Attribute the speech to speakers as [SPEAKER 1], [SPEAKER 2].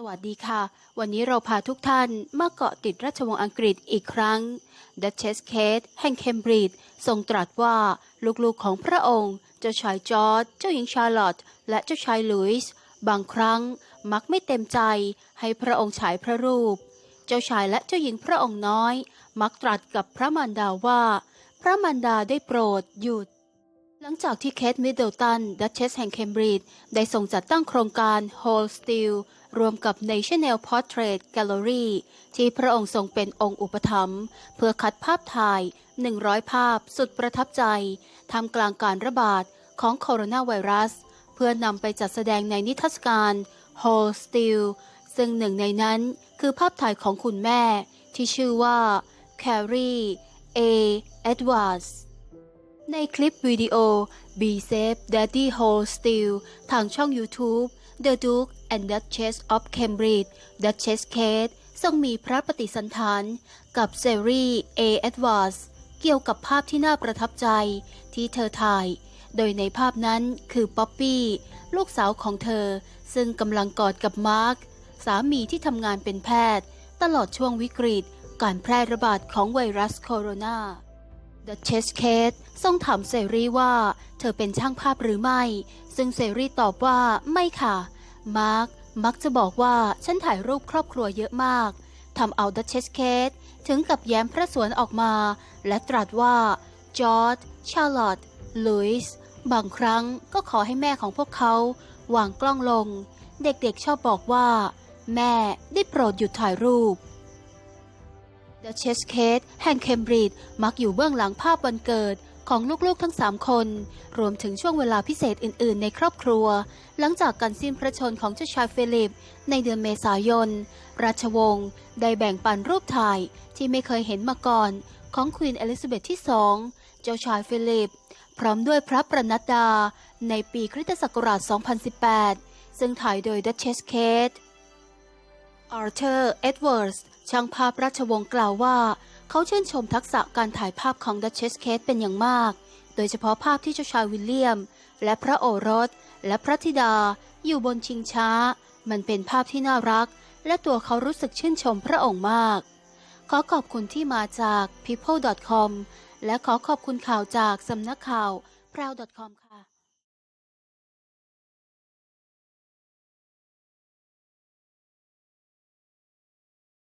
[SPEAKER 1] สวัสดีค่ะ วันนี้เราพาทุกท่านมาเกาะติดราชวงศ์อังกฤษอีกครั้งดัชเชสเคทแห่งเคมบริดจ์ทรงตรัสว่าลูกๆของพระองค์ เจ้าชายจอร์จเจ้าหญิงชาร์ลอตต์และเจ้าชายลุยส์บางครั้งมักไม่เต็มใจให้พระองค์ฉายพระรูป เจ้าชายและเจ้าหญิงพระองค์น้อย มักตรัสกับพระมารดาว่า พระมารดาได้โปรดหยุด หลังจากที่เคทมิดเดิลตัน ดัชเชสแห่งเคมบริดจ์ได้ส่งจัดตั้งโครงการ Hold Still รวมกับ National Portrait Gallery ที่พระองค์ทรงเป็นองค์อุปถัมภ์เพื่อคัดภาพถ่าย 100 ภาพสุดประทับใจทำกลางการระบาดของโคโรนาไวรัส เพื่อนำไปจัดแสดงในนิทรรศการ Hold Still ซึ่งหนึ่งในนั้นคือภาพถ่ายของคุณแม่ที่ชื่อว่า Carrie A. Edwards ในคลิปวิดีโอ Be Safe Daddy Hold Still ทางช่อง YouTube The Duke and Duchess of Cambridge Duchess Kate ทรงมีพระปฏิสันฐานกับเซรี A. Edwards เกี่ยวกับภาพที่น่าประทับใจที่เธอถ่าย โดยในภาพนั้นคือป๊อปปี้ ลูกสาวของเธอ ซึ่งกำลังกอดกับมาร์ค สามีที่ทำงานเป็นแพทย์ ตลอดช่วงวิกฤต การแพร่ระบาดของไวรัสโคโรนา ดัชเชสเคททรงถามเซรีว่า เธอเป็นช่างภาพหรือไม่ ซึ่งเซรีตอบว่าไม่ค่ะ มาร์คมักจะบอกว่าฉันถ่ายรูปครอบครัวเยอะมากทำเอาดัชเชสเคทถึงกับแย้มพระสวนออกมา และตรัสว่าจอร์จชาร์ลอตต์ลุยส์บางครั้งก็ขอให้แม่ของพวกเขา วางกล้องลง เด็กๆชอบบอกว่า แม่ได้โปรดหยุดถ่ายรูป ดัชเชสเคทแห่งเคมบริดจ์มักอยู่เบื้องหลังภาพวันเกิดของลูกๆทั้งสามคน รวมถึงช่วงเวลาพิเศษอื่นๆ ในครอบครัว หลังจากการสิ้นพระชนของเจ้าชายฟิลิป ในเดือนเมษายน ราชวงศ์ได้แบ่งปันรูปถ่ายที่ไม่เคยเห็นมาก่อน ของควีนเอลิซาเบธที่สองเจ้าชายฟิลิป พร้อมด้วยพระประนัดดา ในปีคริสตศักราช 2018 ซึ่งถ่ายโดยดัชเชสเคท อาร์เธอร์เอ็ดเวิร์สช่างภาพราชวงศ์กล่าวว่า เขาชื่นชมทักษะการถ่ายภาพของดัชเชสเคทเป็นอย่างมาก โดยเฉพาะภาพที่เจ้าชายวิลเลียม และพระโอรส และพระธิดา อยู่บนชิงช้า มันเป็นภาพที่น่ารัก และตัวเขารู้สึกชื่นชมพระองค์มาก ขอขอบคุณที่มาจาก people.com และขอขอบคุณข่าวจากสำนักข่าว proud.com ค่ะ